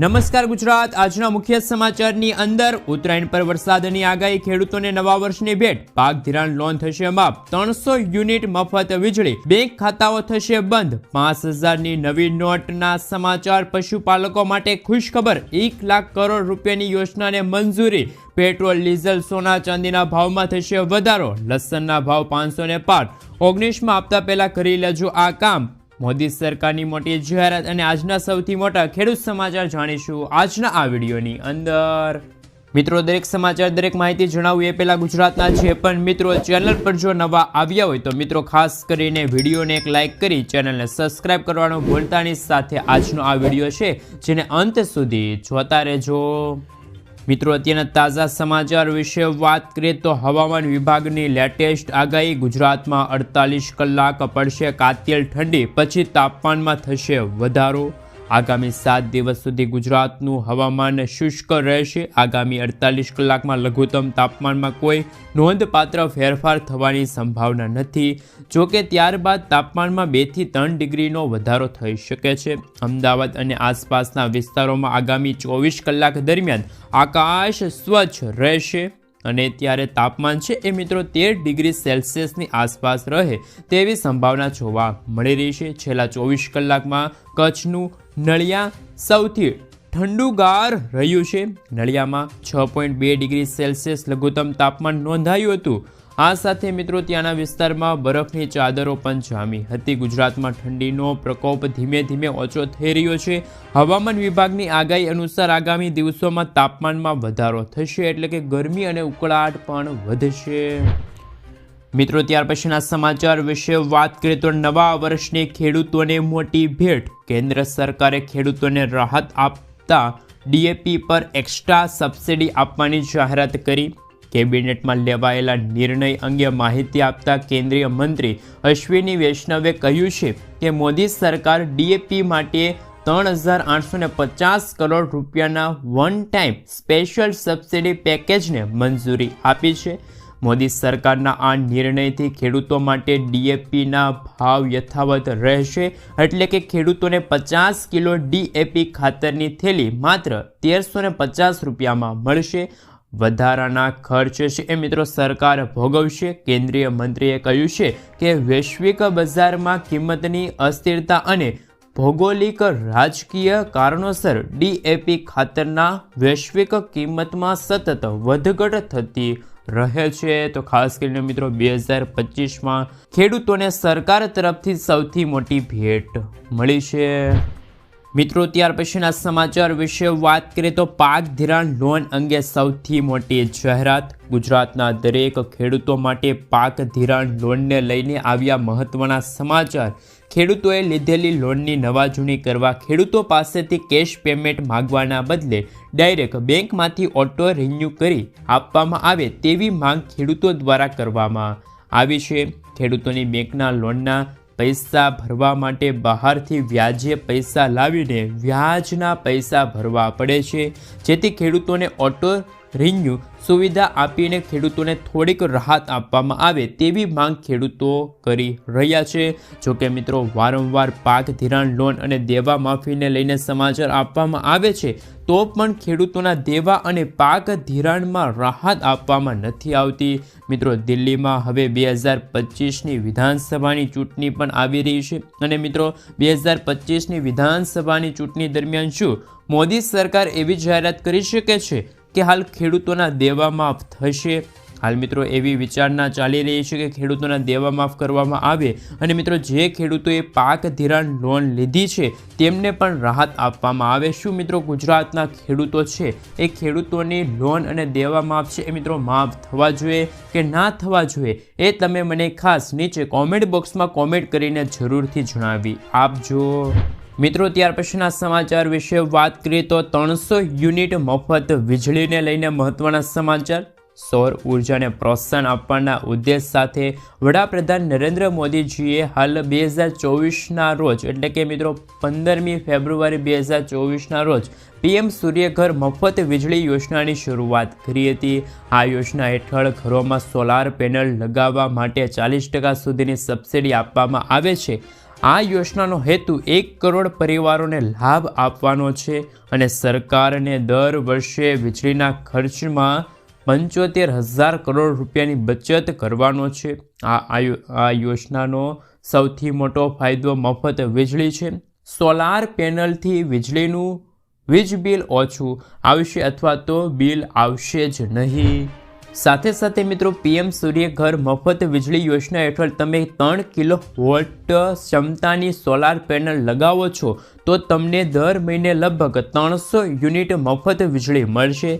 નમસ્કાર ગુજરાત. આજના મુખ્ય સમાચારની અંદર ઉત્તરાયણ પર વરસાદની આગાહી, ખેડૂતોને નવા વર્ષની ભેટ પાક ધિરાણ લોન થશે માફ, ત્રણસો યુનિટ મફત વીજળી બેંક ખાતાઓ થશે બંધ. પાંચ હજારની નવી નોટના સમાચાર પશુપાલકો માટે ખુશખબર, એક લાખ કરોડ રૂપિયાની યોજનાને મંજૂરી. પેટ્રોલ, ડીઝલ, સોના, ચાંદીના ભાવમાં થશે વધારો. લસણના ભાવ પાંચસો ને પાર. ઓગણીસમાં આપતા પહેલા કરી લેજો આ કામ. મોદી સરકારની મોટી જાહેરાત અને આજના સૌથી મોટા ખેડૂત સમાચાર જાણીશું આજના આ વિડીયોની અંદર. મિત્રો, દરેક સમાચાર, દરેક માહિતી જણાવું એ પહેલાં ગુજરાતના જે પણ મિત્રો, ચેનલ પર જો નવા આવ્યા હોય તો મિત્રો, ખાસ કરીને વિડીયોને એક લાઇક કરી ચેનલને સબસ્ક્રાઇબ કરવાનું ભૂલતાની સાથે આજનો આ વીડિયો છે, જેને અંત સુધી જોતા રહેજો. મિત્રો, અત્યારના તાજા સમાચાર વિશે વાત કરીએ તો હવામાન વિભાગની લેટેસ્ટ આગાહી, ગુજરાતમાં અડતાલીસ કલાક પડશે, કાતિલ ઠંડી, પછી તાપમાનમાં થશે વધારો. આગામી સાત દિવસ સુધી ગુજરાતનું હવામાન શુષ્ક રહેશે. આગામી અડતાલીસ કલાકમાં લઘુત્તમ તાપમાનમાં કોઈ નોંધપાત્ર ફેરફાર થવાની સંભાવના નથી. જોકે ત્યારબાદ તાપમાનમાં બેથી ત્રણ ડિગ્રીનો વધારો થઈ શકે છે. અમદાવાદ અને આસપાસના વિસ્તારોમાં આગામી ચોવીસ કલાક દરમિયાન આકાશ સ્વચ્છ રહેશે અને ત્યારે તાપમાન છે એ મિત્રો તેર ડિગ્રી સેલ્સિયસની આસપાસ રહે તેવી સંભાવના જોવા મળી રહી છે. છેલ્લા ચોવીસ કલાકમાં કચ્છનું નળિયા સૌથી ઠંડુગાર રહ્યું છે. નળિયામાં છ પોઈન્ટ બે ડિગ્રી સેલ્સિયસ લઘુત્તમ તાપમાન નોંધાયું હતું. આ સાથે મિત્રો ત્યાંના વિસ્તારમાં બરફની ચાદરો પણ જામી હતી. ગુજરાતમાં ઠંડીનો પ્રકોપ ધીમે ધીમે ઓછો થઈ રહ્યો છે. હવામાન વિભાગની આગાહી અનુસાર આગામી દિવસોમાં તાપમાનમાં વધારો થશે એટલે કે ગરમી અને ઉકળાટ પણ વધશે. મિત્રો, ત્યાર પછીના સમાચાર વિશે વાત કરીએ તો નવા વર્ષની ખેડૂતોને મોટી ભેટ. કેન્દ્ર સરકારે ખેડૂતોને રાહત આપતા ડીએપી પર એક્સ્ટ્રા સબસિડી આપવાની જાહેરાત કરી. કેબિનેટમાં લેવાયેલા નિર્ણય અંગે માહિતી આપતા કેન્દ્રીય મંત્રી અશ્વિની વૈષ્ણવે કહ્યું છે કે મોદી સરકાર ડીએપી માટે ત્રણ હજાર આઠસો ને પચાસ કરોડ રૂપિયાના વન ટાઈમ સ્પેશિયલ સબસિડી પેકેજને મંજૂરી આપી છે. મોદી સરકારના આ નિર્ણયથી ખેડૂતો માટે ડીએપીના ભાવ યથાવત રહેશે એટલે કે ખેડૂતોને પચાસ કિલો ડીએપી ખાતરની થેલી માત્ર તેરસો પચાસ રૂપિયામાં મળશે. વધારાના ખર્ચ છે એ મિત્રો સરકાર ભોગવશે. કેન્દ્રીય મંત્રીએ કહ્યું છે કે વૈશ્વિક બજારમાં કિંમતની અસ્થિરતા અને ભૌગોલિક રાજકીય કારણોસર ડીએપી ખાતરના વૈશ્વિક કિંમતમાં સતત વધઘટ થતી રહે છે. તો ખાસ કરીને મિત્રો બે હજાર પચીસમાં ખેડૂતોને સરકાર તરફથી સૌથી મોટી ભેટ મળી છે. મિત્રો, ત્યાર પછીના સમાચાર વિશે વાત કરીએ તો પાક ધિરાણ લોન અંગે સૌથી મોટી જાહેરાત. ગુજરાતના દરેક ખેડૂતો માટે પાક ધિરાણ લોનને લઈને આવ્યા મહત્વના સમાચાર. ખેડૂતોએ લીધેલી લોનની નવા જૂની કરવા ખેડૂતો પાસેથી કેશ પેમેન્ટ માગવાના બદલે ડાયરેક્ટ બેંકમાંથી ઓટો રિન્યૂ કરી આપવામાં આવે તેવી માંગ ખેડૂતો દ્વારા કરવામાં આવી છે. ખેડૂતોની બેંકના લોનના પૈસા ભરવા માટે બહારથી વ્યાજે પૈસા લાવીને વ્યાજના પૈસા ભરવા પડે છે. જેથી ખેડૂતોને ઓટો રિન્યુ સુવિધા આપીને ખેડૂતોને થોડીક રાહત આપવામાં આવે તેવી માંગ ખેડૂતો કરી રહ્યા છે. જોકે મિત્રો, વારંવાર પાક ધિરાણ લોન અને દેવા માફીને લઈને સમાચાર આપવામાં આવે છે, તો પણ ખેડૂતોના દેવા અને પાક ધિરાણમાં રાહત આપવામાં નથી આવતી. મિત્રો, દિલ્હીમાં હવે બે હજાર પચીસની વિધાનસભાની ચૂંટણી પણ આવી રહી છે. અને મિત્રો, બે હજાર પચીસની વિધાનસભાની ચૂંટણી દરમિયાન શું મોદી સરકાર એવી જાહેરાત કરી શકે છે? કે હાલ ખેડૂતોના દેવા માફ થશે? હાલ મિત્રો એવી વિચારણા ચાલી રહી છે કે ખેડૂતોના દેવા માફ કરવામાં આવે અને મિત્રો જે ખેડૂતોએ પાક ધિરાણ લોન લીધી છે, તેમને પણ રાહત આપવામાં આવે. શું મિત્રો ગુજરાતના ખેડૂતો છે? એ ખેડૂતોની લોન અને દેવા માફ છે એ મિત્રો માફ થવા જોઈએ કે ના થવા જોઈએ? એ તમે મને ખાસ નીચે કોમેન્ટ બોક્સમાં કોમેન્ટ કરીને જરૂરથી જણાવી આપજો. મિત્રો, ત્યાર પછીના સમાચાર વિશે વાત કરીએ તો ત્રણસો યુનિટ મફત વીજળીને લઈને મહત્વના સમાચાર. સૌર ઉર્જાને પ્રોત્સાહન આપવાના ઉદ્દેશ સાથે વડાપ્રધાન નરેન્દ્ર મોદીજીએ હાલ બે હજાર ચોવીસના રોજ, એટલે કે મિત્રો, પંદરમી ફેબ્રુઆરી બે હજાર ચોવીસના રોજ પીએમ સૂર્યઘર મફત વીજળી યોજનાની શરૂઆત કરી હતી. આ યોજના હેઠળ ઘરોમાં સોલાર પેનલ લગાવવા માટે ચાલીસ ટકા સુધીની સબસિડી આપવામાં આવે છે. આ યોજનાનો હેતુ એક કરોડ પરિવારોને લાભ આપવાનો છે અને સરકારને દર વર્ષે વીજળીના ખર્ચમાં પંચોતેર હજાર કરોડ રૂપિયાની બચત કરવાનો છે. આ આ યોજનાનો સૌથી મોટો ફાયદો મફત વીજળી છે. સોલાર પેનલથી વીજળીનું વીજ બિલ ઓછું આવશે અથવા તો બિલ આવશે જ નહીં. સાથે સાથે મિત્રો પીએમ સૂર્ય ઘર મફત વીજળી યોજના હેઠળ તમે ત્રણ કિલો વોલ્ટ ક્ષમતાની સોલાર પેનલ લગાવો છો, તો તમને દર મહિને લગભગ ત્રણસો યુનિટ મફત વીજળી મળશે.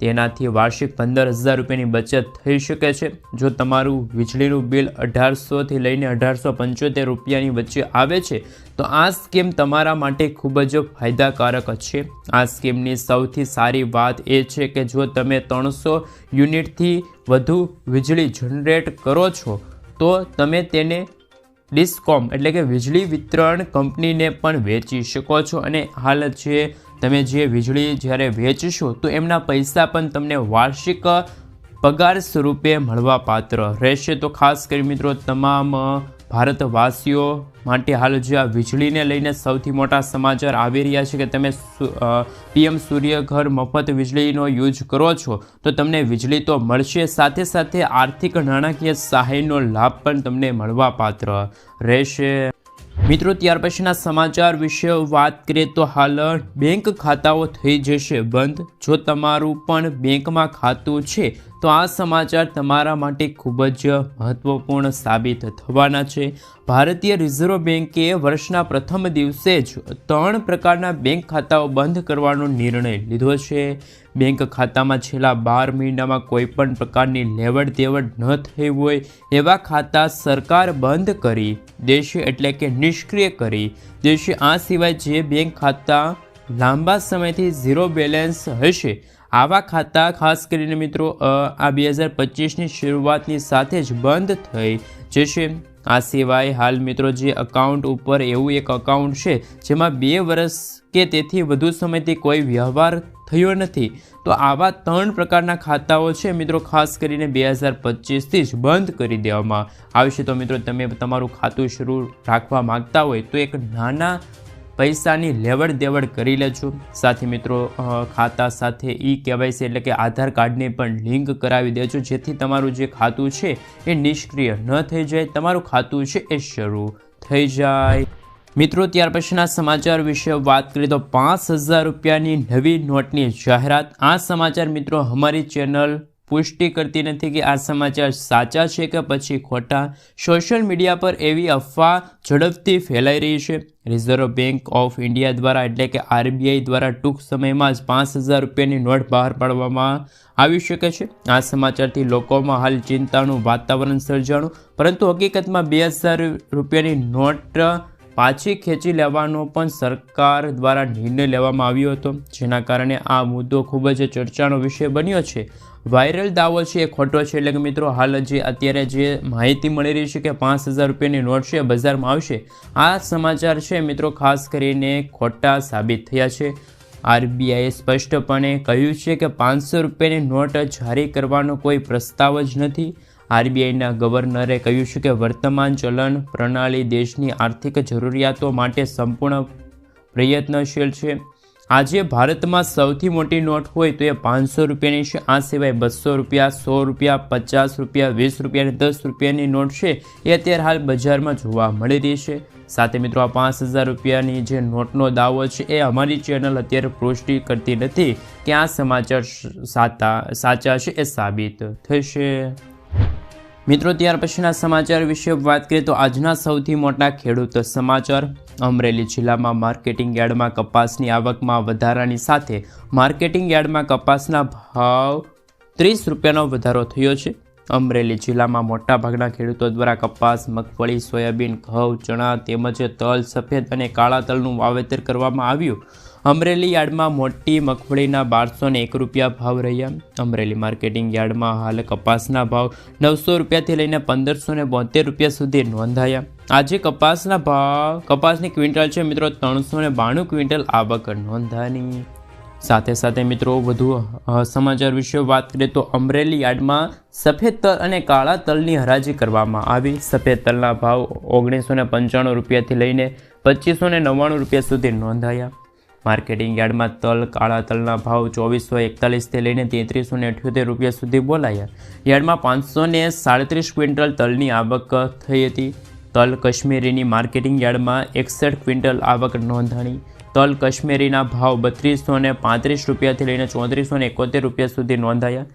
તેનાથી વાર્ષિક પંદર હજાર રૂપિયાની બચત થઈ શકે છે. જો તમારું વીજળીનું બિલ અઢારસોથી લઈને અઢારસો પંચોતેર રૂપિયાની વચ્ચે આવે છે, તો આ સ્કીમ તમારા માટે ખૂબ જ ફાયદાકારક છે. આ સ્કીમની સૌથી સારી વાત એ છે કે જો તમે ત્રણસો યુનિટથી વધુ વીજળી જનરેટ કરો છો, તો તમે તેને ડિસ્કોમ એટલે કે વીજળી વિતરણ કંપનીને પણ વેચી શકો છો. અને હાલ જે તમે જે વીજળી જ્યારે વેચશો, તો એમના પૈસા પણ તમને વાર્ષિક પગાર સ્વરૂપે મળવાપાત્ર રહેશે. તો ખાસ કરી મિત્રો, તમામ ભારતવાસીઓ માટે હાલ જે આ વીજળીને લઈને સૌથી મોટા સમાચાર આવી રહ્યા છે કે તમે પીએમ સૂર્યઘર મફત વીજળીનો યુઝ કરો છો, તો તમને વીજળી તો મળશે. સાથે સાથે આર્થિક નાણાકીય સહાયનો લાભ પણ તમને મળવાપાત્ર રહેશે. મિત્રો, ત્યાર પછીના સમાચાર વિશે વાત કરીએ તો હાલ બેંક ખાતાઓ થઈ જશે બંધ. જો તમારું પણ બેંકમાં ખાતું છે તો આ સમાચાર તમારા માટે ખૂબ જ મહત્વપૂર્ણ સાબિત થવાના છે. ભારતીય રિઝર્વ બેંકે વર્ષના પ્રથમ દિવસે જ ત્રણ પ્રકારના બેંક ખાતાઓ બંધ કરવાનો નિર્ણય લીધો છે. બેંક ખાતામાં છેલ્લા બાર મહિનામાં કોઈ પણ પ્રકારની લેવડ દેવડ ન થઈ હોય એવા ખાતા સરકાર બંધ કરી દેશે એટલે કે નિષ્ક્રિય કરી દેશે. આ સિવાય જે બેંક ખાતા લાંબા સમયથી ઝીરો બેલેન્સ હશે આવા ખાતા, ખાસ કરીને મિત્રો આ બે હજાર પચીસની શરૂઆતની સાથે જ બંધ થઈ જશે. આ સિવાય હાલ મિત્રો જે અકાઉન્ટ ઉપર એવું એક અકાઉન્ટ છે, જેમાં બે વર્ષ કે તેથી વધુ સમયથી કોઈ વ્યવહાર થયો નથી. તો આવા ત્રણ પ્રકારના ખાતાઓ છે મિત્રો, ખાસ કરીને બે હજાર પચીસથી જ બંધ કરી દેવામાં આવશે. તો મિત્રો, તમે તમારું ખાતું શરૂ રાખવા માંગતા હોય તો એક નાના પૈસાની લેવડ દેવડ કરી લેજો. સાથે મિત્રો ખાતા સાથે ઈ કેવાયસી એટલે કે આધાર કાર્ડને પણ લિંક કરાવી દેજો. જેથી તમારું જે ખાતું છે એ નિષ્ક્રિય ન થઈ જાય. તમારું ખાતું છે એ શરૂ થઈ જાય. મિત્રો, ત્યાર પછીના સમાચાર વિશે વાત કરીએ તો પાંચ હજાર રૂપિયાની નવી નોટની જાહેરાત. આ સમાચાર મિત્રો, અમારી ચેનલ પુષ્ટિ કરતી નથી કે આ સમાચાર સાચા છે કે પછી ખોટા? સોશિયલ મીડિયા પર એવી અફવા ઝડપથી ફેલાઈ રહી છે. રિઝર્વ બેંક ઓફ ઇન્ડિયા દ્વારા એટલે કે આરબીઆઈ દ્વારા ટૂંક સમયમાં જ પાંચ હજાર રૂપિયાની નોટ બહાર પાડવામાં આવી શકે છે. આ સમાચારથી લોકોમાં હાલ ચિંતાનું વાતાવરણ સર્જાણું. પરંતુ હકીકતમાં બે હજાર રૂપિયાની નોટ પાછી ખેંચી લેવાનો પણ સરકાર દ્વારા નિર્ણય લેવામાં આવ્યો હતો. જેના કારણે આ મુદ્દો ખૂબ જ ચર્ચાનો વિષય બન્યો છે. વાયરલ દાવો છે, એ ખોટો છે. એટલે કે મિત્રો, હાલ જે અત્યારે જે માહિતી મળી રહી છે કે પાંચ હજાર રૂપિયાની નોટ છે બજારમાં આવશે. આ સમાચાર છે, મિત્રો, ખાસ કરીને ખોટા સાબિત થયા છે. આરબીઆઈએ સ્પષ્ટપણે કહ્યું છે કે પાંચસો રૂપિયાની નોટ જારી કરવાનો કોઈ પ્રસ્તાવ જ નથી. આરબીઆઈના ગવર્નરે કહ્યું છે કે વર્તમાન ચલણ પ્રણાલી દેશની આર્થિક જરૂરિયાતો માટે સંપૂર્ણ પ્રયત્નશીલ છે. આજે ભારતમાં સૌથી મોટી નોટ હોય તો એ પાંચસો રૂપિયાની છે. આ સિવાય બસો રૂપિયા, સો રૂપિયા, પચાસ રૂપિયા, વીસ રૂપિયા અને દસ રૂપિયાની નોટ છે એ અત્યારે હાલ બજારમાં જોવા મળી રહી છે. સાથે મિત્રો, આ પાંચ હજાર રૂપિયાની જે નોટનો દાવો છે એ અમારી ચેનલ અત્યારે પુષ્ટિ કરતી નથી કે આ સમાચાર સાતા, સાચા છે એ સાબિત થશે. મિત્રો, ત્યાર પછીના સમાચાર વિશે વાત કરીએ તો આજના સૌથી મોટા ખેડૂત સમાચાર. અમરેલી જિલ્લામાં માર્કેટિંગ યાર્ડમાં કપાસની આવકમાં વધારાની સાથે માર્કેટિંગ યાર્ડમાં કપાસના ભાવ ત્રીસ રૂપિયાનો વધારો થયો છે. અમરેલી જિલ્લામાં મોટાભાગના ખેડૂતો દ્વારા કપાસ, મગફળી, સોયાબીન, ઘઉં, ચણા તેમજ તલ, સફેદ અને કાળા તલનું વાવેતર કરવામાં આવ્યું. અમરેલી યાર્ડમાં મોટી મગફળીના બારસો એક રૂપિયા ભાવ રહ્યા. અમરેલી માર્કેટિંગ યાર્ડમાં હાલ કપાસના ભાવ નવસો રૂપિયાથી લઈને પંદરસો ને રૂપિયા સુધી નોંધાયા. આજે કપાસના ભાવ, કપાસની ક્વિન્ટલ છે મિત્રો ત્રણસો ને બાણું ક્વિન્ટલ આવક નોંધાની. સાથે સાથે મિત્રો વધુ સમાચાર વિશે વાત કરીએ તો અમરેલી યાર્ડમાં સફેદ તલ અને કાળા તલની હરાજી કરવામાં આવી. સફેદ તલના ભાવ ઓગણીસો ને પંચાણું રૂપિયાથી લઈને પચીસો ને નવ્વાણું રૂપિયા સુધી નોંધાયા. માર્કેટિંગ યાર્ડમાં તલ, કાળા તલના ભાવ ચોવીસો એકતાલીસથી લઈને તેત્રીસો ને અઠ્યોતેર રૂપિયા સુધી બોલાયા. યાર્ડમાં પાંચસો ને સાડત્રીસ ક્વિન્ટલ તલની આવક થઈ હતી. તલ કશ્મીરીની માર્કેટિંગ યાર્ડમાં એકસઠ ક્વિન્ટલ આવક નોંધાણી. તલ કશ્મીરીના ભાવ બત્રીસો ને પાંત્રીસ રૂપિયાથી લઈને ચોત્રીસો ને એકોતેર રૂપિયા સુધી નોંધાયા.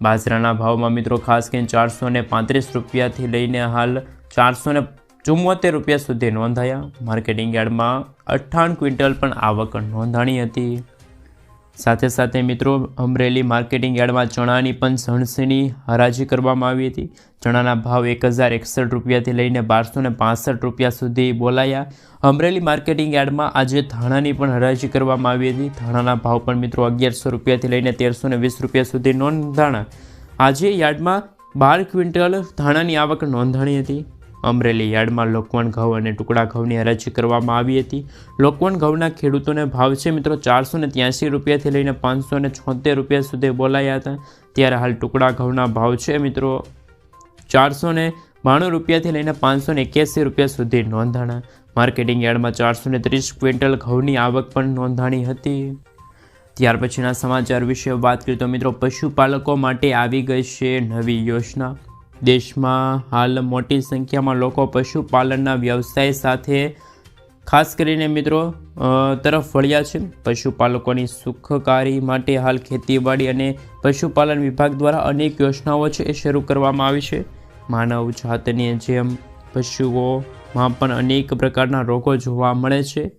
બાજરાના ભાવમાં મિત્રો ખાસ કરીને ચારસો ને પાંત્રીસ રૂપિયાથી લઈને હાલ ચારસો ને ચુમ્મોતેર રૂપિયા સુધી નોંધાયા. માર્કેટિંગ યાર્ડમાં અઠ્ઠાણું ક્વિન્ટલ પણ આવક નોંધાણી હતી. સાથે સાથે મિત્રો, અમરેલી માર્કેટિંગ યાર્ડમાં ચણાની પણ સણસીની હરાજી કરવામાં આવી હતી. ચણાના ભાવ એક હજાર એકસઠ રૂપિયાથી લઈને બારસો ને પાસઠ રૂપિયા સુધી બોલાયા. અમરેલી માર્કેટિંગ યાર્ડમાં આજે ધાણાની પણ હરાજી કરવામાં આવી હતી. ધાણાના ભાવ પણ મિત્રો અગિયારસો રૂપિયાથી લઈને તેરસો ને વીસ રૂપિયા સુધી નોંધાણા. આજે યાર્ડમાં બાર ક્વિન્ટલ ધાણાની આવક નોંધાણી હતી. અમરેલી યાર્ડમાં લોકવણ ઘઉં અને ટુકડા ઘઉંની હરાજી કરવામાં આવી હતી. લોકવણ ઘઉંના ખેડૂતોને ભાવ છે મિત્રો ચારસો ને ત્યાંસી રૂપિયાથી લઈને પાંચસો ને છોતેર રૂપિયા સુધી બોલાયા હતા. ત્યારે હાલ ટુકડા ઘઉંના ભાવ છે મિત્રો ચારસો ને બાણું રૂપિયાથી લઈને પાંચસો ને એક્યાસી રૂપિયા સુધી નોંધાણા. માર્કેટિંગ યાર્ડમાં ચારસો ને ત્રીસ ક્વિન્ટલ ઘઉંની આવક પણ નોંધાણી હતી. ત્યાર પછીના સમાચાર વિશે વાત કરીએ તો મિત્રો પશુપાલકો માટે આવી ગઈ છે નવી યોજના. દેશમાં હાલ મોટી સંખ્યામાં લોકો પશુપાલનના વ્યવસાય સાથે ખાસ કરીને મિત્રો તરફ વળ્યા છે. પશુપાલકોની સુખકારી માટે હાલ ખેતીવાડી અને પશુપાલન વિભાગ દ્વારા અનેક યોજનાઓ છે એ શરૂ કરવામાં આવી છે. માનવ જાતની જેમ પશુઓમાં પણ અનેક પ્રકારના રોગો જોવા મળે છે.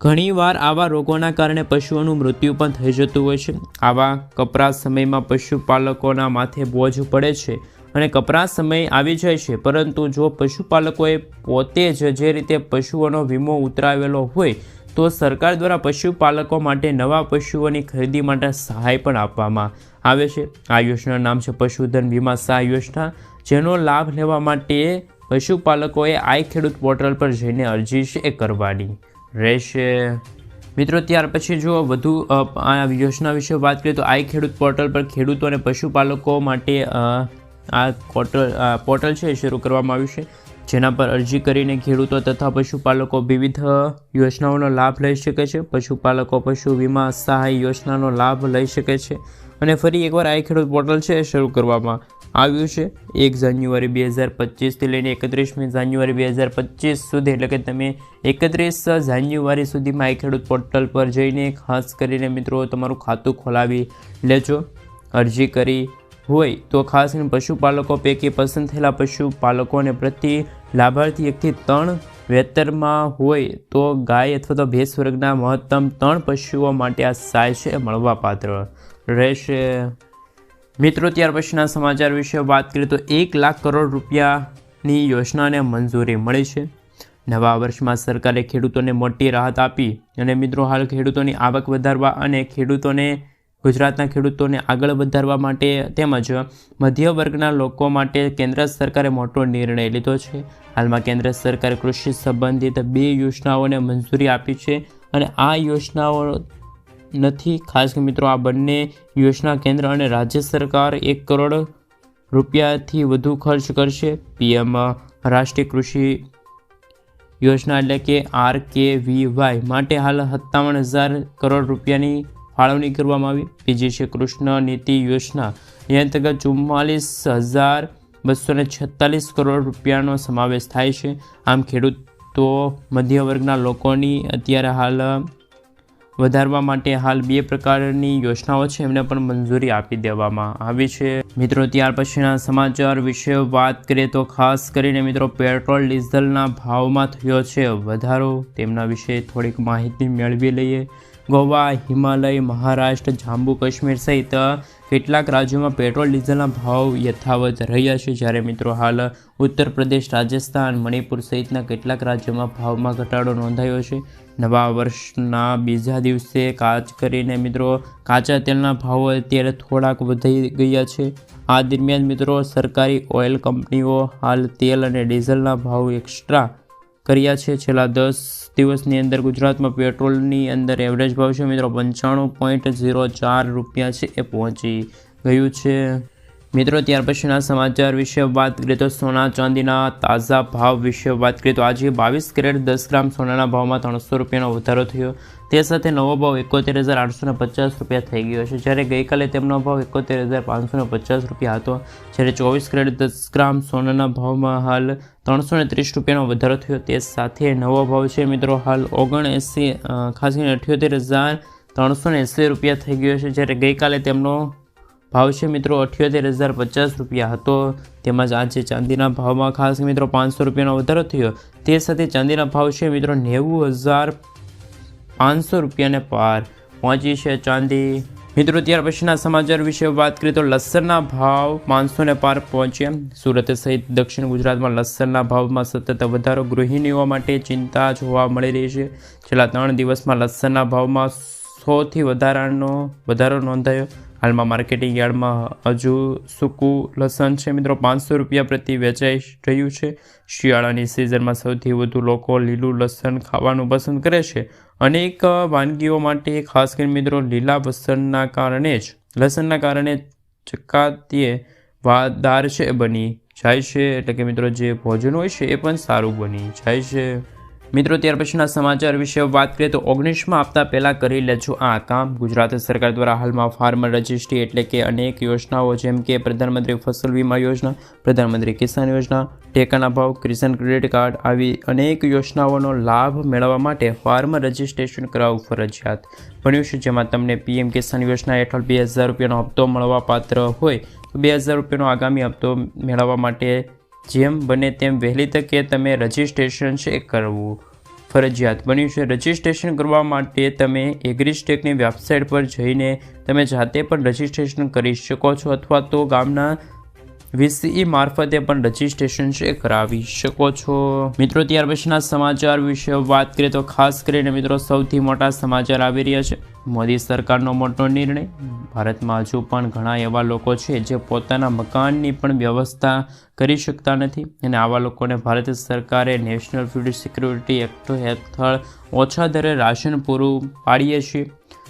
ઘણીવાર આવા રોગોના કારણે પશુઓનું મૃત્યુ પણ થઈ જતું હોય છે. આવા કપરા સમયમાં પશુપાલકોના માથે બોજ પડે છે. અને કપરા સમય આવી જાય છે. પરંતુ જો પશુપાલકોએ પોતે જ જે રીતે પશુઓનો વીમો ઉતરાવેલો હોય, તો સરકાર દ્વારા પશુપાલકો માટે નવા પશુઓની ખરીદી માટે સહાય પણ આપવામાં આવે છે. આ યોજનાનું નામ છે પશુધન વીમા સહાય યોજના, જેનો લાભ લેવા માટે પશુપાલકોએ આઈ ખેડૂત પોર્ટલ પર જઈને અરજી છે એ કરવાની રહેશે. મિત્રો, ત્યાર પછી જો વધુ આ યોજના વિશે વાત કરીએ તો આઈ ખેડૂત પોર્ટલ પર ખેડૂતો અને પશુપાલકો માટે આ પોર્ટલ આ પોર્ટલ છે એ શરૂ કરવામાં આવ્યું છે, જેના પર અરજી કરીને ખેડૂતો તથા પશુપાલકો વિવિધ યોજનાઓનો લાભ લઈ શકે છે. પશુપાલકો પશુ વીમા સહાય યોજનાનો લાભ લઈ શકે છે. અને ફરી એકવાર આઈ ખેડૂત પોર્ટલ છે એ શરૂ કરવામાં આવ્યું છે. એક જાન્યુઆરી બે હજાર પચીસથી લઈને એકત્રીસમી જાન્યુઆરી બે હજાર પચીસ સુધી, એટલે કે તમે એકત્રીસ જાન્યુઆરી સુધીમાં આઈ ખેડૂત પોર્ટલ પર જઈને ખાસ કરીને મિત્રો તમારું ખાતું ખોલાવી લેજો. અરજી કરી હોય તો ખાસ કરીને પશુપાલકો પૈકી પસંદ થયેલા પશુપાલકોને પ્રતિ લાભાર્થી એકથી ત્રણ વેતરમાં હોય તો ગાય અથવા તો ભેંસ વર્ગના મહત્તમ ત્રણ પશુઓ માટે આ સહાય છે, મળવાપાત્ર રહેશે. મિત્રો, ત્યાર પછીના સમાચાર વિશે વાત કરીએ તો એક લાખ કરોડ રૂપિયાની યોજનાને મંજૂરી મળી છે. નવા વર્ષમાં સરકારે ખેડૂતોને મોટી રાહત આપી અને મિત્રો, હાલ ખેડૂતોની આવક વધારવા અને ખેડૂતોને ગુજરાતના ખેડૂતોને આગળ વધારવા માટે તેમજ મધ્ય વર્ગના લોકો માટે કેન્દ્ર સરકારે મોટો નિર્ણય લીધો છે. હાલમાં કેન્દ્ર સરકારે કૃષિ સંબંધિત બે યોજનાઓને મંજૂરી આપી છે અને આ યોજનાઓ નથી. ખાસ મિત્રો, આ બંને યોજના કેન્દ્ર અને રાજ્ય સરકાર એક કરોડ રૂપિયાથી વધુ ખર્ચ કરશે. પીએમ રાષ્ટ્રીય કૃષિ યોજના એટલે કે આર કે વી વાય માટે હાલ સત્તાવન હજાર કરોડ રૂપિયાની ફાળવણી કરવામાં આવી. બીજી છે કૃષ્ણ નીતિ યોજના. એ અંતર્ગત ચુમ્માલીસ હજાર બસો ને છેતાલીસ કરોડ રૂપિયાનો સમાવેશ થાય છે. આમ ખેડૂતો મધ્ય વર્ગના લોકોની અત્યારે હાલ વધારવા માટે હાલ બે પ્રકારની યોજનાઓ છે. એમને પણ મંજૂરી આપી દેવામાં આવી છે. મિત્રો, ત્યાર પછીના સમાચાર વિશે વાત કરીએ તો ખાસ કરીને મિત્રો, પેટ્રોલ, ડીઝલના ભાવમાં થયો છે વધારો. તેમના વિશે થોડીક માહિતી મેળવી લઈએ. ગોવા, હિમાલય, મહારાષ્ટ્ર, જમ્મુ, કાશ્મીર સહિત કેટલાક રાજ્યોમાં પેટ્રોલ, ડીઝલના ભાવ યથાવત રહ્યા છે. જ્યારે મિત્રો હાલ ઉત્તર પ્રદેશ, રાજસ્થાન, મણિપુર સહિતના કેટલાક રાજ્યોમાં ભાવમાં ઘટાડો નોંધાયો છે. નવા વર્ષના બીજા દિવસે કાચ કરીને મિત્રો કાચા તેલના ભાવો અત્યારે થોડાક વધી ગયા છે. આ દરમિયાન મિત્રો સરકારી ઓઇલ કંપનીઓ હાલ તેલ અને ડીઝલના ભાવ એક્સ્ટ્રા કર્યા છે. છેલ્લા દસ દિવસની અંદર ગુજરાતમાં પેટ્રોલની અંદર એવરેજ ભાવ છે મિત્રો પંચાણું પોઈન્ટ ઝીરો ચાર રૂપિયા છે એ પહોંચી ગયું છે. મિત્રો, ત્યાર પછીના સમાચાર વિશે વાત કરીએ તો સોના ચાંદીના તાજા ભાવ વિશે વાત કરીએ તો આજે બાવીસ કેરેટ દસ ગ્રામ સોનાના ભાવમાં ત્રણસો રૂપિયાનો વધારો થયો. તે સાથે નવો ભાવ એકોતેર હજાર આઠસો પચાસ રૂપિયા થઈ ગયો છે. જ્યારે ગઈકાલે તેમનો ભાવ એકોતેર હજાર પાંચસો પચાસ રૂપિયા હતો, જ્યારે ચોવીસ કેરેટ દસ ગ્રામ સોનાના ભાવમાં હાલ ત્રણસો ને ત્રીસ રૂપિયાનો વધારો થયો. તે સાથે નવો ભાવ છે મિત્રો, હાલ ઓગણએંસી ખાસ કરીને અઠ્યોતેર હજાર ત્રણસો એંસી રૂપિયા થઈ ગયો છે. જ્યારે ગઈકાલે તેમનો ભાવ છે મિત્રો અઠ્યોતેર હજાર પચાસ રૂપિયા હતો. તેમજ આજે ચાંદીના ભાવમાં ખાસ મિત્રો પાંચસો રૂપિયાનો વધારો થયો. તે સાથે ચાંદીના ભાવ છે મિત્રો નેવું હજાર પાંચસો રૂપિયાને પાર પહોંચી છે ચાંદી. મિત્રો, ત્યાર પછીના સમાચાર વિશે વાત કરીએ તો લસણના ભાવ પાંચસોને પાર પહોંચ્યા. સુરત સહિત દક્ષિણ ગુજરાતમાં લસણના ભાવમાં સતત વધારો ગૃહિણીઓ માટે ચિંતા જોવા મળી રહી છે. છેલ્લા ત્રણ દિવસમાં લસણના ભાવમાં સોથી વધારાનો વધારો નોંધાયો. હાલમાં માર્કેટિંગ યાર્ડમાં હજુ સૂકું લસણ છે મિત્રો. પાંચસો રૂપિયા પ્રતિ વેચાઈ રહ્યું છે. શિયાળાની સિઝનમાં સૌથી વધુ લોકો લીલું લસણ ખાવાનું પસંદ કરે છે. અનેક વાનગીઓ માટે ખાસ કરીને મિત્રો લીલા લસણના કારણે જ, લસણના કારણે ચકાતીએ વાદાર છે બની જાય છે. એટલે કે મિત્રો જે ભોજન હોય છે એ પણ સારું બની જાય છે. મિત્રો, ત્યાર પછીના સમાચાર વિશે વાત કરીએ તો ઓગણીસમાં આપતા પહેલાં કરી લેજો આ કામ. ગુજરાત સરકાર દ્વારા હાલમાં ફાર્મર રજિસ્ટ્રી એટલે કે અનેક યોજનાઓ, જેમ કે પ્રધાનમંત્રી ફસલ વીમા યોજના, પ્રધાનમંત્રી કિસાન યોજના, ટેકાના ભાવ, કિસાન ક્રેડિટ કાર્ડ આવી અનેક યોજનાઓનો લાભ મેળવવા માટે ફાર્મર રજિસ્ટ્રેશન કરાવવું ફરજિયાત બન્યું છે. જેમાં તમને પીએમ કિસાન યોજના હેઠળ બે હજાર રૂપિયાનો હપ્તો મળવા પાત્ર હોય તો બે હજાર રૂપિયાનો આગામી હપ્તો મેળવવા માટે જેમ બને તેમ વહેલી તકે તમે રજિસ્ટ્રેશન છે કરવું. ફરજિયાત બન્યું છે. રજિસ્ટ્રેશન કરવા માટે તમે એગ્રીસ્ટેકની વેબસાઇટ પર જઈને તમે જાતે પણ રજિસ્ટ્રેશન કરી શકો છો અથવા તો ગામના વીસીઈ મારફતે પણ રજિસ્ટ્રેશન છે કરાવી શકો છો. મિત્રો, ત્યાર પછીના સમાચાર વિશે વાત કરીએ તો ખાસ કરીને મિત્રો, સૌથી મોટા સમાચાર આવી રહ્યા છે. મોદી સરકારનો મોટો નિર્ણય. ભારતમાં હજુ પણ ઘણા એવા લોકો છે જે પોતાના મકાનની પણ વ્યવસ્થા કરી શકતા નથી અને આવા લોકોને ભારત સરકારે નેશનલ ફૂડ સિક્યુરિટી એક્ટ હેઠળ ઓછા દરે રાશન પૂરું પાડીએ છીએ.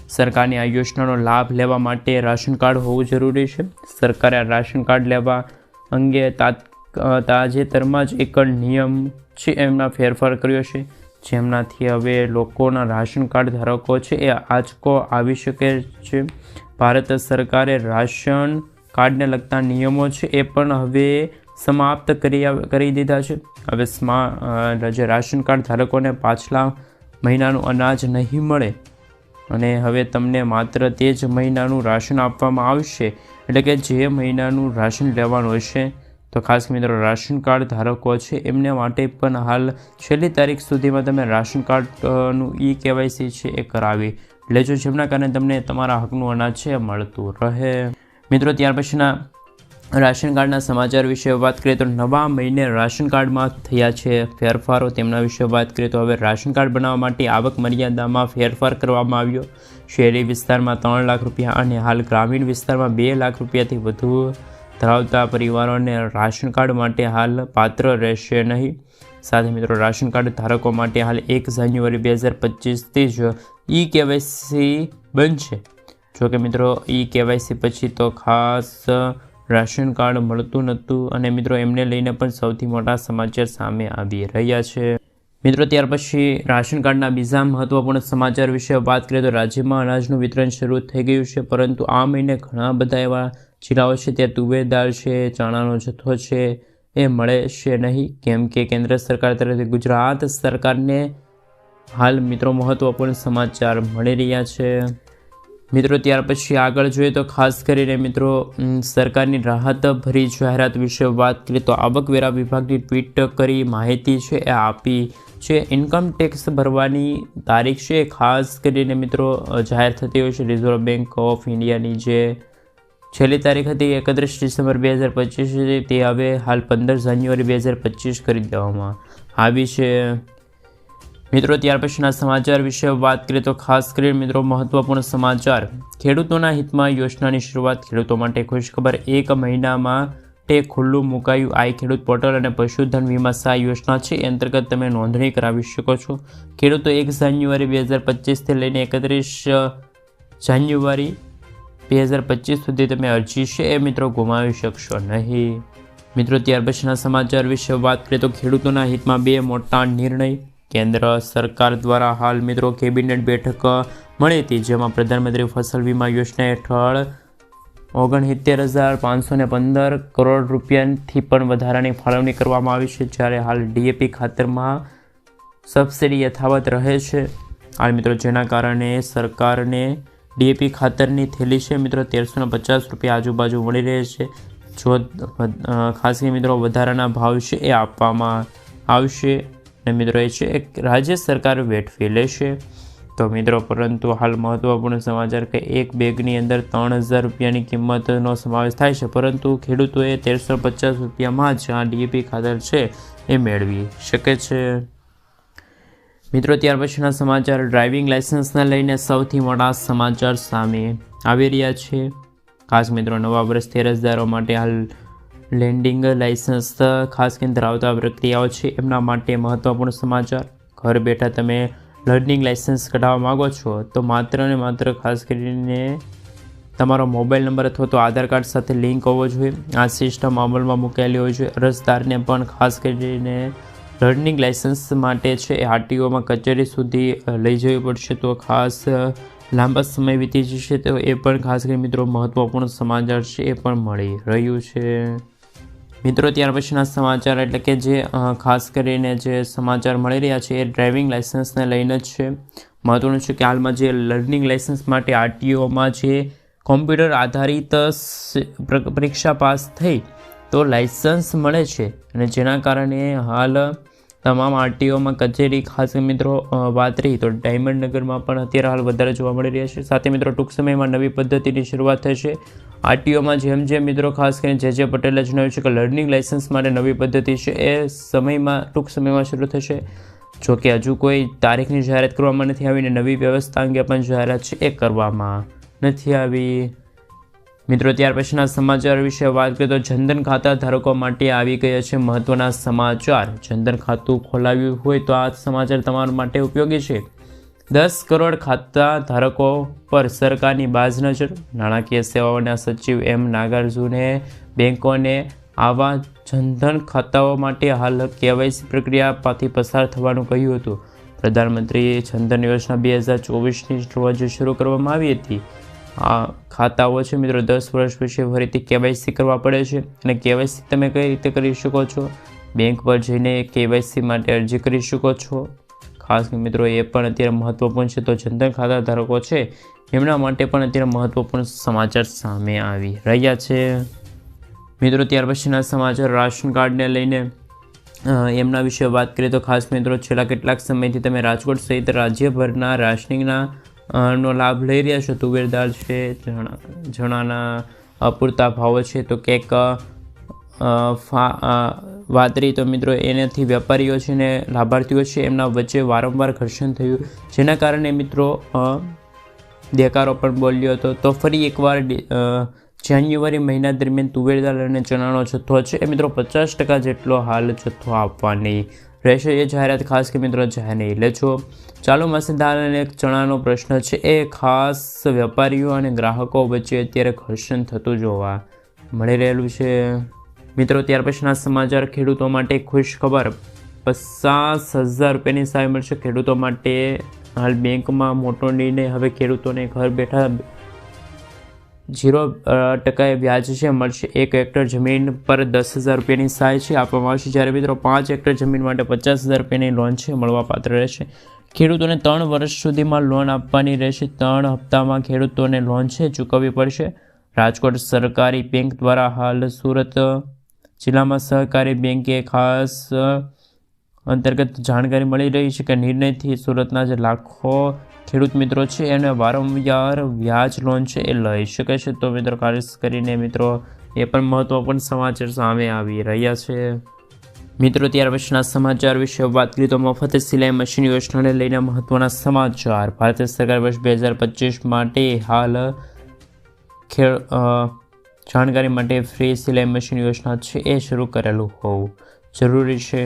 સરકારની આ યોજનાનો લાભ લેવા માટે રાશન કાર્ડ હોવું જરૂરી છે. સરકારે આ રાશન કાર્ડ લેવા અંગે તાજેતરમાં જ એક નિયમ છે એમના ફેરફાર કર્યો છે. જેમનાથી હવે લોકોના રાશન કાર્ડ ધારકો છે એ આંચકો આવી શકે છે. ભારત સરકારે રાશન કાર્ડને લગતા નિયમો છે એ પણ હવે સમાપ્ત કરી કરી દીધા છે. હવે સ્મા જે રાશન કાર્ડ ધારકોને પાછલા મહિનાનું અનાજ નહીં મળે અને હવે તમને માત્ર તે જ મહિનાનું રાશન આપવામાં આવશે, એટલે કે જે મહિનાનું રાશન લેવાનું હશે તો ખાસ મિત્રો રાશન કાર્ડ ધારકો છે, એમને માટે પણ હાલ છેલ્લી તારીખ સુધીમાં તમે રાશન કાર્ડનું ઈ કેવાયસી છે એ કરાવી લેજો, જેમના કારણે તમને તમારા હકનું અનાજ છે મળતું રહે. મિત્રો, ત્યાર પછીના રાશન કાર્ડના સમાચાર વિશે વાત કરીએ તો નવા મહિને રાશન કાર્ડમાં થયા છે ફેરફારો. તેમના વિશે વાત કરીએ તો હવે રાશન કાર્ડ બનાવવા માટે આવક મર્યાદામાં ફેરફાર કરવામાં આવ્યો. શહેરી વિસ્તારમાં ત્રણ લાખ રૂપિયા અને હાલ ગ્રામીણ વિસ્તારમાં બે લાખ રૂપિયાથી વધુ ધરાવતા પરિવારોને રાશન કાર્ડ માટે હાલ પાત્ર રહેશે નહીં. સાથે મિત્રો, રાશન કાર્ડ ધારકો માટે હાલ એક જાન્યુઆરી બે હજાર પચીસથી જ ઈ કેવાયસી બનશે. જોકે મિત્રો ઈ કેવાયસી પછી તો ખાસ રાશન કાર્ડ મળતું નહોતું અને મિત્રો, એમને લઈને પણ સૌથી મોટા સમાચાર સામે આવી રહ્યા છે. મિત્રો, ત્યાર પછી રાશન કાર્ડના બીજા મહત્વપૂર્ણ સમાચાર વિશે વાત કરીએ તો રાજ્યમાં અનાજનું વિતરણ શરૂ થઈ ગયું છે, પરંતુ આ મહિને ઘણા બધા એવા જિલ્લાઓ છે, ત્યાં તુવેર દાળ છે, ચણાનો જથ્થો છે, એ મળે છે નહીં. કેમ કે કેન્દ્ર સરકાર તરફથી ગુજરાત સરકારને હાલ મિત્રો મહત્વપૂર્ણ સમાચાર મળી રહ્યા છે. મિત્રો, ત્યાર પછી આગળ જોઈએ તો ખાસ કરીને મિત્રો સરકારની રાહત ભરી જાહેરાત વિશે વાત કરીએ તો આવકવેરા વિભાગની ટ્વીટ કરી માહિતી છે, એ આપી છે. ઇન્કમ ટેક્સ ભરવાની તારીખ છે ખાસ કરીને મિત્રો જાહેર થતી હોય છે, રિઝર્વ બેંક ઓફ ઇન્ડિયાની જે છેલ્લી તારીખ હતી એકત્રીસ ડિસેમ્બર બે હજાર પચીસ તે હવે હાલ પંદર જાન્યુઆરી બે હજાર પચીસ કરી દેવામાં આવી છે. મિત્રો, ત્યાર પછીના સમાચાર વિશે વાત કરીએ તો ખાસ કરીને મિત્રો, મહત્વપૂર્ણ સમાચાર. ખેડૂતોના હિતમાં યોજનાની શરૂઆત ખેડૂતો માટે ખુશખબર. એક મહિનામાં તે ખુલ્લું મુકાયું. આઈ ખેડૂત પોર્ટલ અને પશુધન વીમા સહાય યોજના છે. એ અંતર્ગત તમે નોંધણી કરાવી શકો છો. ખેડૂતો એક જાન્યુઆરી બે હજાર પચીસથી લઈને એકત્રીસ જાન્યુઆરી બે હજાર પચીસ સુધી તમે અરજી છે એ મિત્રો ગુમાવી શકશો નહીં. મિત્રો, ત્યાર પછીના સમાચાર વિશે વાત કરીએ તો ખેડૂતોના હિતમાં બે મોટા નિર્ણય કેન્દ્ર સરકાર દ્વારા હાલ મિત્રો કેબિનેટ બેઠક મળી હતી, જેમાં પ્રધાનમંત્રી ફસલ વીમા યોજના હેઠળ ઓગણસિત્તેર હજાર પાંચસો ને પંદર કરોડ રૂપિયાથી પણ વધારાની ફાળવણી કરવામાં આવી છે, જ્યારે હાલ ડીએપી ખાતરમાં સબસિડી યથાવત રહે છે. હાલ મિત્રો, જેના કારણે સરકારને ડીએપી ખાતરની થેલી છે મિત્રો, તેરસો પચાસ રૂપિયા આજુબાજુ મળી રહે છે. જો ખાસ કરીને મિત્રો, વધારાના ભાવ છે એ આપવામાં આવશે. અને મિત્રો, એ છે એક રાજ્ય સરકાર વેઠવી લેશે તો મિત્રો, પરંતુ હાલ મહત્વપૂર્ણ સમાચાર કે એક બેગની અંદર ત્રણ હજાર રૂપિયાની કિંમતનો સમાવેશ થાય છે. પરંતુ ખેડૂતોએ તેરસો પચાસ રૂપિયામાં જ આ ડીએપી ખાતર છે એ મેળવી શકે છે. મિત્રો, ત્યાર પછીના સમાચાર. ડ્રાઇવિંગ લાઇસન્સને લઈને સૌથી મોટા સમાચાર સામે આવી રહ્યા છે. ખાસ મિત્રો, નવા વર્ષથી અરજદારો માટે હાલ લેન્ડિંગ લાઇસન્સ ખાસ કરીને ધરાવતા પ્રક્રિયાઓ છે. એમના માટે મહત્ત્વપૂર્ણ સમાચાર. ઘર બેઠા તમે લર્નિંગ લાઇસન્સ કઢાવવા માગો છો, તો માત્ર ને માત્ર ખાસ કરીને તમારો મોબાઈલ નંબર અથવા તો આધાર કાર્ડ સાથે લિંક હોવો જોઈએ. આ સિસ્ટમ અમલમાં મૂકેલી હોવી જોઈએ. અરજદારને પણ ખાસ કરીને લર્નિંગ લાઇસન્સ માટે છે એ આરટીઓમાં કચેરી સુધી લઈ જવી પડશે. તો ખાસ લાંબા સમય વીતી જશે તો એ પણ ખાસ કરીને મિત્રો મહત્વપૂર્ણ સમાચાર છે એ પણ મળી રહ્યું છે. મિત્રો, ત્યાર પછીના સમાચાર એટલે કે જે ખાસ કરીને જે સમાચાર મળી રહ્યા છે એ ડ્રાઇવિંગ લાઇસન્સને લઈને જ છે. મહત્વનું છે કે હાલમાં જે લર્નિંગ લાઇસન્સ માટે આરટીઓમાં જે કોમ્પ્યુટર આધારિત પરીક્ષા પાસ થઈ, તો લાઇસન્સ મળે છે. અને જેના કારણે હાલ તમામ આરટીઓમાં કચેરી, ખાસ મિત્રો વાત રહી. તો ડાયમંડ નગરમાં પણ અત્યારે હાલ વધારે જોવા મળી રહ્યા છે. સાથે મિત્રો, ટૂંક સમયમાં નવી પદ્ધતિની શરૂઆત થશે આરટીઓમાં જેમ જેમ મિત્રો, ખાસ કરીને જે જે પટેલે જણાવ્યું છે કે લર્નિંગ લાઇસન્સ માટે નવી પદ્ધતિ છે, એ સમયમાં, ટૂંક સમયમાં શરૂ થશે. જો કે હજુ કોઈ તારીખની જાહેરાત કરવામાં નથી આવીને નવી વ્યવસ્થા અંગે પણ જાહેરાત છે, એ કરવામાં નથી આવી. મિત્રો, ત્યાર પછીના સમાચાર વિશે વાત કરીએ તો જનધન ખાતા ધારકો માટે આવી ગયા છે મહત્વના સમાચાર. જનધન ખાતું ખોલાવ્યું હોય તો આ સમાચાર તમારા માટે ઉપયોગી છે. દસ કરોડ ખાતા ધારકો પર સરકારની બાજ નજર. નાણાકીય સેવાઓના સચિવ એમ નાગાર્જુને બેંકોને આવા જનધન ખાતાઓ માટે હાલ કેવાયસી પ્રક્રિયામાંથી પસાર થવાનું કહ્યું હતું. પ્રધાનમંત્રીએ જનધન યોજના બે હજાર ચોવીસની રોજ શરૂ કરવામાં આવી હતી. આ ખાતાઓ છે મિત્રો, દસ વર્ષ પછી ફરીથી કેવાયસી કરવા પડે છે. અને કેવાયસી તમે કઈ રીતે કરી શકો છો? બેંક પર જઈને કેવાયસી માટે અરજી કરી શકો છો. ખાસ મિત્રો, એ પણ અત્યારે મહત્વપૂર્ણ છે. તો જનધન ખાતા ધારકો છે, એમના માટે પણ અત્યારે મહત્વપૂર્ણ સમાચાર સામે આવી રહ્યા છે. મિત્રો, ત્યાર પછીના સમાચાર, રાશન કાર્ડને લઈને એમના વિશે વાત કરીએ તો ખાસ મિત્રો, છેલ્લા કેટલાક સમયથી તમે રાજકોટ સહિત રાજ્યભરના રાશનિંગના નો લાભ લઈ રહ્યા છો? તુવેર છે, ચણા, ચણાના અપૂરતા ભાવો છે. તો કેક વાતરી તો મિત્રો એનાથી વેપારીઓ છે ને લાભાર્થીઓ છે. એમના વચ્ચે વારંવાર ઘર્ષણ થયું. જેના કારણે મિત્રો દેકારો પણ બોલ્યો હતો. તો ફરી એકવાર જાન્યુઆરી મહિના દરમિયાન તુવેર દાળ અને ચણાનો જથ્થો છે. એ મિત્રો પચાસ ટકા જેટલો હાલ જથ્થો આપવાની રહેશે. એ જાહેરાત ખાસ કે મિત્રો જાહેર લેજો ચાલો માસે દાળ અને ચણાનો પ્રશ્ન છે. એ ખાસ વેપારીઓ અને ગ્રાહકો વચ્ચે અત્યારે ઘર્ષણ થતું જોવા મળી રહેલું છે. મિત્રો, ત્યાર પછીના સમાચાર ખેડૂતો માટે ખુશ ખબર. પચાસ હજાર રૂપિયાની સહાય મળશે ખેડૂતો માટે. હાલ બેંકમાં મોટો નિર્ણય. હવે ખેડૂતોને ઘર બેઠા ઝીરો ટકાએ વ્યાજ છે, મળશે એક હેક્ટર જમીન પર દસ હજાર રૂપિયાની સહાય છે, આપવામાં આવશે. જ્યારે મિત્રો પાંચ હેક્ટર જમીન માટે પચાસ હજાર રૂપિયાની લોન છે, મળવાપાત્ર રહેશે. ખેડૂતોને ત્રણ વર્ષ સુધીમાં લોન આપવાની રહેશે. ત્રણ હપ્તામાં ખેડૂતોને લોન છે, ચૂકવવી પડશે. રાજકોટ સરકારી બેંક દ્વારા હાલ સુરત જિલ્લામાં સહકારી બેંકે ખાસ અંતર્ગત જાણકારી મળી રહી છે કે નિર્ણયથી સુરતના જે લાખો ખેડૂત મિત્રો છે એને વારંવાર વ્યાજ લોન છે એ લઈ શકે છે. તો મિત્રો ખાસ કરીને મિત્રો એ પણ મહત્વપૂર્ણ સમાચાર સામે આવી રહ્યા છે. મિત્રો ત્યાર પછીના સમાચાર વિશે વાત કરીએ તો મફત સિલાઈ મશીન યોજનાને લઈને મહત્વના સમાચાર. ભારત સરકાર વર્ષ બે હજાર પચીસ માટે હાલ ખેડ જાણકારી માટે ફ્રી સિલાઈ મશીન યોજના છે એ શરૂ કરેલું હોવું જરૂરી છે.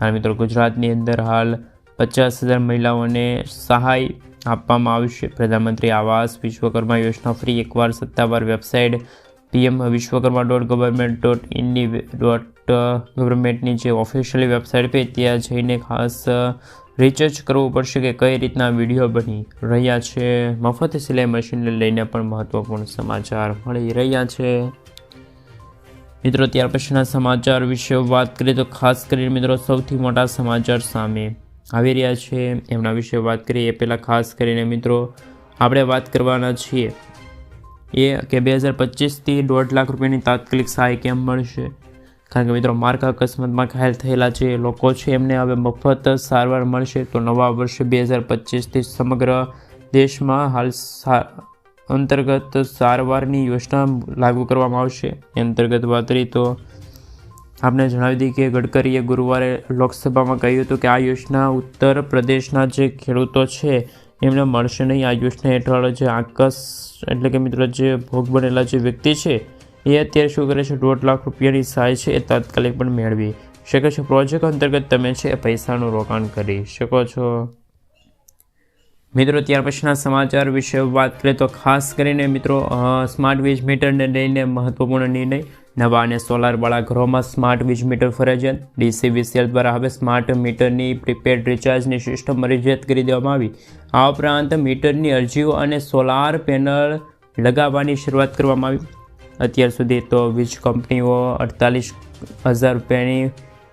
હાલ મિત્રો ગુજરાતની અંદર હાલ પચાસ હજાર મહિલાઓને સહાય આપવામાં આવશે પ્રધાનમંત્રી આવાસ વિશ્વકર્મા યોજના ફ્રી એકવાર સત્તાવાર website PM Vishwakarma dot government dot ઇન્ડી dot ગવર્મેન્ટની જે ઓફિશિયલી વેબસાઇટ પર ત્યાં જઈને ખાસ રિસર્ચ કરવું પડશે કે કઈ રીતના વીડિયો બની રહ્યા છે. મફત સિલાઈ મશીનને લઈને પણ મહત્વપૂર્ણ સમાચાર મળી રહ્યા છે. મિત્રો, ત્યાર પછીના સમાચાર વિશે વાત કરીએ તો ખાસ કરીને મિત્રો, સૌથી મોટા સમાચાર સામે આવી રહ્યા છે. એમના વિશે વાત કરીએ એ પહેલાં ખાસ કરીને મિત્રો, આપણે વાત કરવાના છીએ એ કે બે હજાર પચીસથી દોઢ લાખ રૂપિયાની તાત્કાલિક સહાય કેમ મળશે? કારણ કે મિત્રો, માર્ગ અકસ્માતમાં ઘાયલ થયેલા જે લોકો છે, એમને હવે મફત સારવાર મળશે તો નવા વર્ષે બે હજાર પચીસથી સમગ્ર દેશમાં હાલ અંતર્ગત સારવારની યોજના લાગુ કરવામાં આવશે. એ અંતર્ગત વાત કરીએ તો આપને જણાવી દઈએ કે ગડકરીએ ગુરુવારે લોકસભામાં કહ્યું હતું કે આ યોજના ઉત્તર પ્રદેશના જે ખેડૂતો છે, એમને મળશે નહીં. આ યોજના હેઠળ જે આકસ એટલે કે મિત્રો જે ભોગ બનેલા જે વ્યક્તિ છે, એ અત્યારે શું કરે છે? દોઢ લાખ રૂપિયાની સહાય છે એ તાત્કાલિક પણ મેળવી શકે છે. પ્રોજેક્ટ અંતર્ગત તમે છે એ પૈસાનું રોકાણ કરી શકો છો. મિત્રો, ત્યાર પછીના સમાચાર વિશે વાત કરીએ તો ખાસ કરીને મિત્રો સ્માર્ટ વીજ મીટરને લઈને મહત્વપૂર્ણ નિર્ણય નવા અને સોલારવાળા ઘરોમાં સ્માર્ટ વીજ મીટર ફરજિયાત. ડીસીવીસીએલ દ્વારા હવે સ્માર્ટ મીટરની પ્રીપેડ રિચાર્જની સિસ્ટમ મરજિયાત કરી દેવામાં આવી. આ ઉપરાંત મીટરની અરજીઓ અને સોલાર પેનલ લગાવવાની શરૂઆત કરવામાં આવી. અત્યાર સુધી તો વીજ કંપનીઓ અડતાલીસ હજાર રૂપિયાની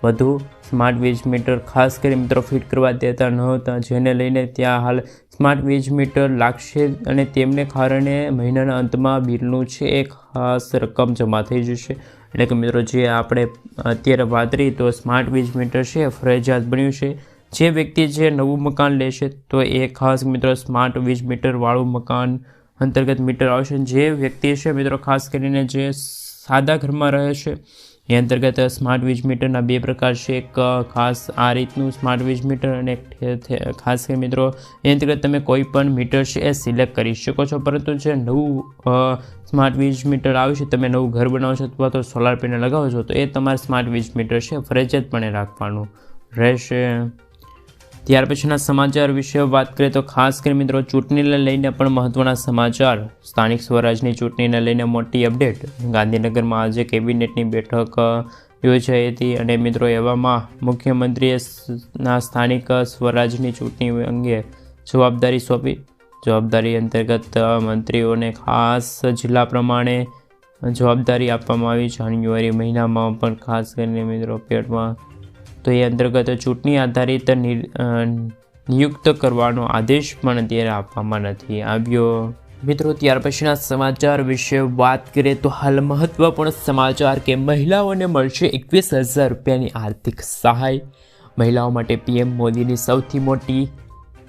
વધુ સ્માર્ટ વીજ મીટર ખાસ કરી મિત્રો ફિટ કરવા દેતા નહોતા, જેને લઈને ત્યાં હાલ સ્માર્ટ વીજ મીટર લાગશે અને તેમને કારણે મહિનાના અંતમાં બિલનું છે એ ખાસ રકમ જમા થઈ જશે. એટલે કે મિત્રો જે આપણે અત્યારે વાત રહી તો સ્માર્ટ વીજ મીટર છે ફરજિયાત બન્યું છે. જે વ્યક્તિ જે નવું મકાન લેશે તો એ ખાસ મિત્રો સ્માર્ટ વીજ મીટરવાળું મકાન અંતર્ગત મીટર આવશે. જે વ્યક્તિ છે મિત્રો ખાસ કરીને જે સાદા ઘરમાં રહે છે એ અંતર્ગત સ્માર્ટ વીજ મીટરના બે પ્રકાર છે. એક ખાસ આ રીતનું સ્માર્ટ વીજ મીટર અને ખાસ કરી મિત્રો, એ અંતર્ગત તમે કોઈ પણ મીટર છે એ સિલેક્ટ કરી શકો છો. પરંતુ જે નવું સ્માર્ટ વીજ મીટર આવ્યું છે, તમે નવું ઘર બનાવો છો અથવા તો સોલાર પેનલ લગાવો છો, તો એ તમારે સ્માર્ટ વીજ મીટર છે, ફરજિયાતપણે રાખવાનું રહેશે. ત્યાર પછીના સમાચાર વિશે વાત કરીએ તો ખાસ કરી મિત્રો ચૂંટણીને લઈને પણ મહત્વના સમાચાર. સ્થાનિક સ્વરાજની ચૂંટણીને લઈને મોટી અપડેટ. ગાંધીનગરમાં આજે કેબિનેટની બેઠક યોજાઈ હતી અને મિત્રો એવામાં મુખ્યમંત્રીએ સ્થાનિક સ્વરાજની ચૂંટણી અંગે જવાબદારી સોંપી. જવાબદારી અંતર્ગત મંત્રીઓને ખાસ જિલ્લા પ્રમાણે જવાબદારી આપવામાં આવી. જાન્યુઆરી મહિનામાં પણ ખાસ કરીને મિત્રો પેટમાં તો એ અંતર્ગત ચૂંટણી આધારિત નિયુક્ત કરવાનો આદેશ પણ અત્યારે આપવામાં નથી આવ્યો. મિત્રો, ત્યાર પછીના સમાચાર વિશે વાત કરીએ તો હાલ મહત્વપૂર્ણ સમાચાર કે મહિલાઓને મળશે એકવીસ હજાર રૂપિયાની આર્થિક સહાય. મહિલાઓ માટે પીએમ મોદીની સૌથી મોટી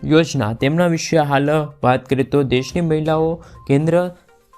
યોજના. તેમના વિશે હાલ વાત કરીએ તો દેશની મહિલાઓ કેન્દ્ર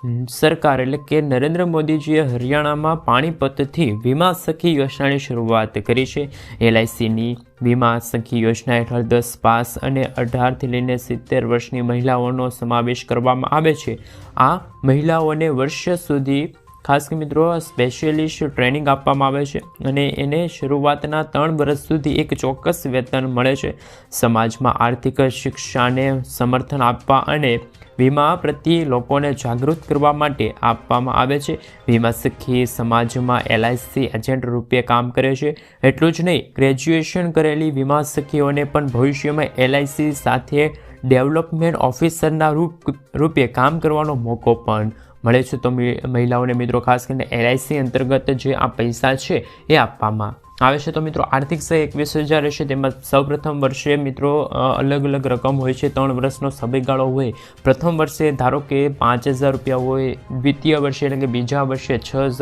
સરકાર એટલે કે નરેન્દ્ર મોદીજીએ હરિયાણામાં પાણીપતથી વીમા સખી યોજનાની શરૂઆત કરી છે. એલઆઈસીની વીમા સખી યોજના હેઠળ દસ પાસ અને અઢારથી લઈને સિત્તેર વર્ષની મહિલાઓનો સમાવેશ કરવામાં આવે છે. આ મહિલાઓને વર્ષ સુધી, ખાસ કે મિત્રો, સ્પેશિયલિસ્ટ ટ્રેનિંગ આપવામાં આવે છે અને એને શરૂઆતના ત્રણ વર્ષ સુધી એક ચોક્કસ વેતન મળે છે. સમાજમાં આર્થિક શિક્ષાને સમર્થન આપવા અને વીમા પ્રત્યે લોકોને જાગૃત કરવા માટે આપવામાં આવે છે. વીમા સખી સમાજમાં એલઆઈસી એજન્ટ રૂપે કામ કરે છે. એટલું જ નહીં, ગ્રેજ્યુએશન કરેલી વીમા સખીઓને પણ ભવિષ્યમાં એલઆઈસી સાથે ડેવલપમેન્ટ ઓફિસરના રૂપ, રૂપે કામ કરવાનો મોકો પણ મળે છે. તો મહિલાઓને મિત્રો, ખાસ કરીને એલઆઈસી અંતર્ગત જે આ પૈસા છે એ આપવામાં આવે છે તો મિત્રો, આર્થિક સહાય એકવીસ હજાર રહેશે તેમાં સૌપ્રથમ વર્ષે મિત્રો અલગ અલગ રકમ હોય છે, ત્રણ વર્ષનો સમયગાળો હોય. પ્રથમ વર્ષે ધારો કે પાંચ હજાર રૂપિયા હોય, દ્વિતીય વર્ષે એટલે કે બીજા વર્ષે છ હજાર